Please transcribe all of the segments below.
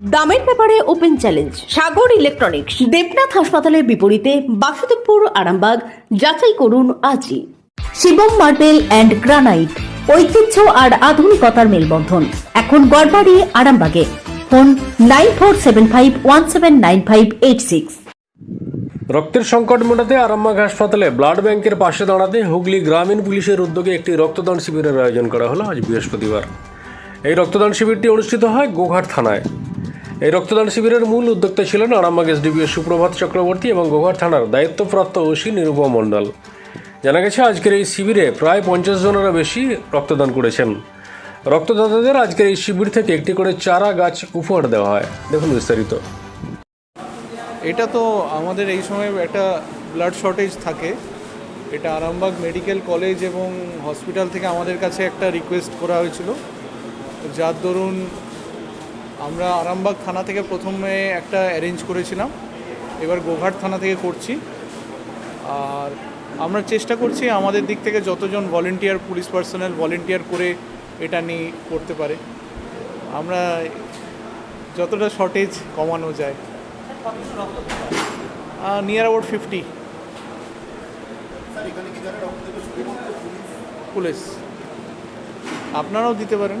দামের ব্যাপারে open challenge, Sagar electronics, Debnath হাসপাতালের বিপরীতে বাসুদেবপুর, আরামবাগ, যাচাই করুন আজই। শিবম মার্বেল অ্যান্ড গ্রানাইট, ঐতিহ্য আর আধুনিকতার মেলবন্ধন। এখন গড়বাড়ি, আরামবাগে। Phone nine four seven five one seven nine five eight six. রক্তের সংকট মেটাতে আরামবাগ হাসপাতালে ব্লাড ব্যাংকের পাশে দাঁড়াতে হুগলি গ্রামীণ পুলিশের উদ্যোগে একটি রক্তদান শিবিরের আয়োজন করা হলো আজ বৃহস্পতিবার। এই রক্তদান শিবিরটি অনুষ্ঠিত হয় গোঘাট থানায়। এই রক্তদান শিবিরের মূল উদ্যোক্তা ছিলেন আরামবাগ এসডিপিও সুপ্রভাত চক্রবর্তী এবং গোঘাট থানার দায়িত্বপ্রাপ্ত ওসি নিরুপম মণ্ডল। জানা গেছে, আজকের এই শিবিরে প্রায় পঞ্চাশ জনেরও বেশি রক্তদান করেছেন। রক্তদাতাদের আজকের এই শিবির থেকে একটি করে চারা গাছ উপহার দেওয়া হয়। দেখুন বিস্তারিত। এটা তো আমাদের এই সময় একটা ব্লাড শর্টেজ থাকে। এটা আরামবাগ মেডিকেল কলেজ এবং হসপিটাল থেকে আমাদের কাছে একটা রিকোয়েস্ট করা হয়েছিল। যার দরুন আমরা আরামবাগ থানা থেকে প্রথমে একটা অ্যারেঞ্জ করেছিলাম। এবার গোঘাট থানা থেকে করছি। আর আমরা চেষ্টা করছি আমাদের দিক থেকে যতজন ভলেন্টিয়ার পুলিশ পার্সোনাল ভলেন্টিয়ার করে এটা নিয়ে করতে পারে। আমরা যতটা শর্টেজ কমানো যায়। Near about fifty police. আপনারাও দিতে পারেন।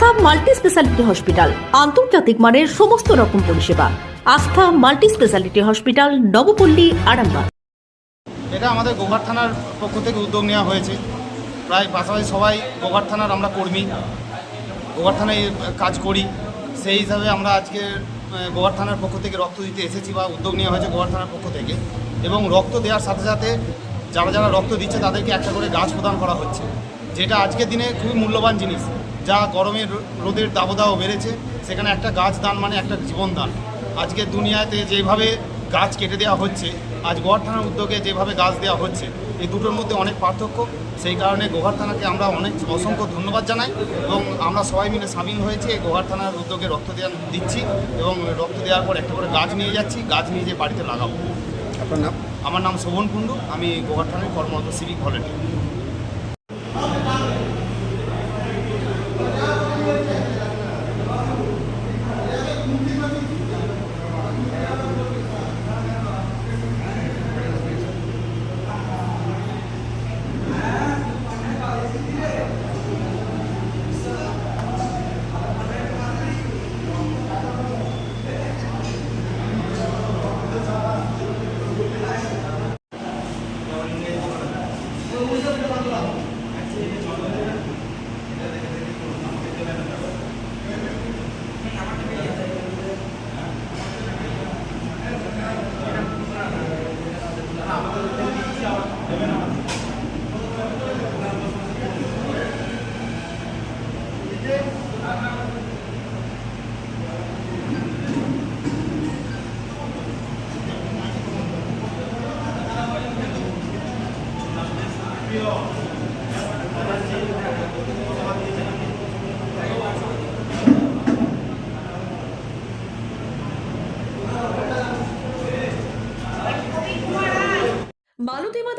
Astha multi speciality hospital. আন্তর্জাতিক মানের সমস্ত রকম পরিষেবা। Astha multi speciality hospital, Nabapally, Arambagh. এটা আমাদের গোঘাট থানার পক্ষ থেকে উদ্যোগ নেওয়া হয়েছে। প্রায় পাশাপাশি সবাই গোঘাট থানার আমরা কর্মী। গোঘাট থানায় কাজ করি। সেই হিসাবে আমরা আজকে গোঘাট থানার পক্ষ থেকে রক্ত দিতে এসেছি বা উদ্যোগ নেওয়া হয়েছে গোঘাট থানার পক্ষ থেকে। এবং রক্ত দেওয়ার সাথে সাথে যারা যারা রক্ত দিচ্ছে তাদেরকে একটা করে গাছ প্রদান করা হচ্ছে। যেটা আজকের দিনে খুবই মূল্যবান জিনিস। যা গরমের রোদের দাবদাহ বেড়েছে সেখানে একটা গাছ দান মানে একটা জীবন দান। আজকে দুনিয়াতে যেভাবে গাছ কেটে দেওয়া হচ্ছে আজ গোহার থানার উদ্যোগে যেভাবে গাছ দেওয়া হচ্ছে এই দুটোর মধ্যে অনেক পার্থক্য। সেই কারণে গোহার থানাকে আমরা অনেক অসংখ্য ধন্যবাদ জানাই এবং আমরা সবাই মিলে সামিল হয়েছে এই গোহার থানার উদ্যোগে রক্ত দেওয়া দিচ্ছি এবং রক্ত দেওয়ার পর একটা করে গাছ নিয়ে যাচ্ছি গাছ নিয়ে যেয়ে বাড়িতে লাগাবো। আপনার নাম? আমার নাম শোভন কুণ্ডু আমি গোহার থানায় কর্মরত সিভিক ভলেন্টিয়ার মালতী মাতা